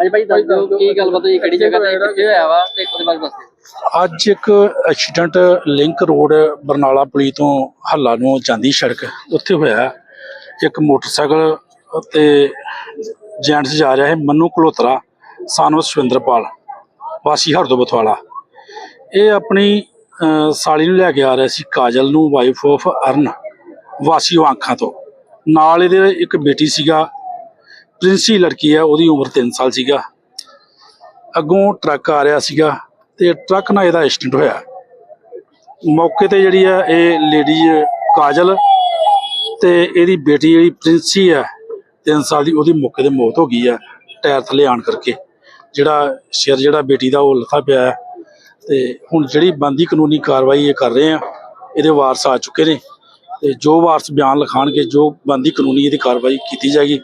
ਹਾਂਜੀ ਭਾਈ, ਦੱਸ ਦਿਓ, ਕੀ ਗੱਲਬਾਤ ਹੋਈ, ਕਿਹੜੀ ਜਗ੍ਹਾ ਤੇ, ਕਿੱਥੇ ਹੋਇਆ ਵਾ ਤੇ ਉਹਦੇ ਬਾਰੇ ਦੱਸ ਦਿਓ। ਅੱਜ ਇੱਕ ਐਕਸੀਡੈਂਟ ਲਿੰਕ ਰੋਡ ਬਰਨਾਲਾ ਪੁਲੀ ਤੋਂ ਹੱਲਾ ਨੂੰ ਜਾਂਦੀ ਸੜਕ, ਉੱਥੇ ਹੋਇਆ। ਇੱਕ ਮੋਟਰਸਾਈਕਲ ਤੇ ਜੈਂਟਸ ਜਾ ਰਿਹਾ ਹੈ ਮੰਨੂ ਕਲੋਤਰਾ ਸਾਨਵ ਸੁਵਿੰਦਰਪਾਲ ਵਾਸੀ ਹਰਦੋ ਬਥਵਾਲਾ। ਇਹ ਆਪਣੀ ਸਾਲੀ ਨੂੰ ਲੈ ਕੇ ਆ ਰਿਹਾ ਸੀ, ਕਾਜਲ ਨੂੰ ਵਾਈਫ ਆਫ ਅਰਨ, ਵਾਸੀ ਵਾਂਖਾਂ ਤੋਂ। ਨਾਲ ਇਹਦੇ ਇੱਕ ਬੇਟੀ ਸੀਗਾ ਪ੍ਰਿੰਸੀ ਲੜਕੀ ਆ, ਉਹਦੀ ਉਮਰ 3 ਸਾਲ ਸੀਗਾ। ਅੱਗੋਂ ਟਰੱਕ ਆ ਰਿਹਾ ਸੀਗਾ ਤੇ ਟਰੱਕ ਨਾਲ ਇਹਦਾ ਐਕਸੀਡੈਂਟ ਹੋਇਆ। ਮੌਕੇ ਤੇ ਜਿਹੜੀ ਆ, ਇਹ ਲੇਡੀ ਕਾਜਲ ਤੇ ਇਹਦੀ ਬੇਟੀ ਜਿਹੜੀ ਪ੍ਰਿੰਸੀ ਆ 3 ਸਾਲ ਦੀ, ਉਹਦੀ ਮੌਕੇ ਤੇ ਮੌਤ ਹੋ ਗਈ ਆ, ਟਾਇਰ ਥੱਲੇ ਆਣ ਕਰਕੇ। ਜਿਹੜਾ ਸਿਰ ਜਿਹੜਾ ਬੇਟੀ ਦਾ, ਉਹ ਲੱਥਾ ਪਿਆ ਹੈ ਤੇ ਹੁਣ ਜਿਹੜੀ ਬੰਦੀ ਕਾਨੂੰਨੀ ਕਾਰਵਾਈ ਇਹ ਕਰ ਰਹੇ ਆ, ਇਹਦੇ ਵਾਰਸ ਆ ਚੁੱਕੇ ਨੇ। ਤੇ ਜੋ ਵਾਰਸ ਬਿਆਨ ਲਿਖਾਣਗੇ, ਜੋ ਬੰਦੀ ਕਾਨੂੰਨੀ ਇਹਦੀ ਕਾਰਵਾਈ ਕੀਤੀ ਜਾਏਗੀ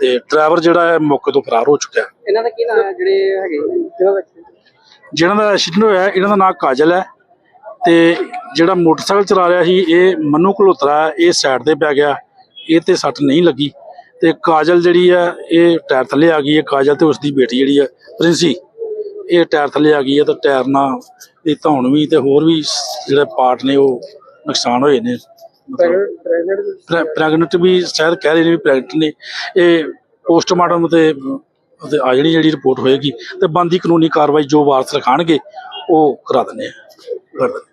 ਤੇ ਡਰਾਈਵਰ ਜਿਹੜਾ ਹੈ ਮੌਕੇ ਤੋਂ ਫਰਾਰ ਹੋ ਚੁੱਕਾ ਹੈ ਇਹਨਾਂ ਦਾ ਕੀ ਨਾਮ ਹੈ? ਜਿਹੜੇ ਹੈਗੇ ਜਿਹਨਾਂ ਦਾ ਜਿਹਨਾਂ ਦਾ ਐਕਸੀਡੈਂਟ ਹੋਇਆ ਇਹਨਾਂ ਦਾ ਨਾਮ ਕਾਜਲ ਹੈ ਤੇ ਜਿਹੜਾ ਮੋਟਰਸਾਈਕਲ ਚਲਾ ਰਿਹਾ ਸੀ ਇਹ ਮਨੂ ਕਲੋਤਰਾ ਹੈ, ਇਹ ਸਾਈਡ ਤੇ ਪੈ ਗਿਆ ਇਹ ਤੇ ਸੱਟ ਨਹੀਂ ਲੱਗੀ ਤੇ ਕਾਜਲ ਜਿਹੜੀ ਹੈ ਇਹ ਟਾਇਰ ਥੱਲੇ ਆ ਗਈ ਹੈ ਕਾਜਲ ਤੇ ਉਸਦੀ ਬੇਟੀ ਜਿਹੜੀ ਹੈ ਪ੍ਰਿੰਸੀ ਇਹ ਟਾਇਰ ਥੱਲੇ ਆ ਗਈ ਹੈ ਤੇ ਟਾਇਰ ਨਾਲ ਇਹ ਧੌਣ ਵੀ ਤੇ ਹੋਰ ਵੀ ਜਿਹੜੇ ਪਾਰਟ ਨੇ ਉਹ ਨੁਕਸਾਨ ਹੋਏ ਨੇ। ਪ੍ਰੈਗਨੈਂਟ ਵੀ ਸ਼ਾਇਦ ਕਹਿ ਰਹੇ ਨੇ ਵੀ ਪ੍ਰੈਗਨੈਂਟ ਨੇ। ਇਹ ਪੋਸਟਮਾਰਟਮ ਤੇ ਤੇ ਆ ਜਿਹੜੀ ਜਿਹੜੀ ਰਿਪੋਰਟ ਹੋਏਗੀ ਤੇ ਬੰਦੀ ਕਾਨੂੰਨੀ ਕਾਰਵਾਈ ਜੋ ਵਾਰਸ ਰਖਾਣਗੇ, ਉਹ ਕਰਾ ਦਿੰਦੇ ਆ। ਕਰ ਦਿੰਦੇ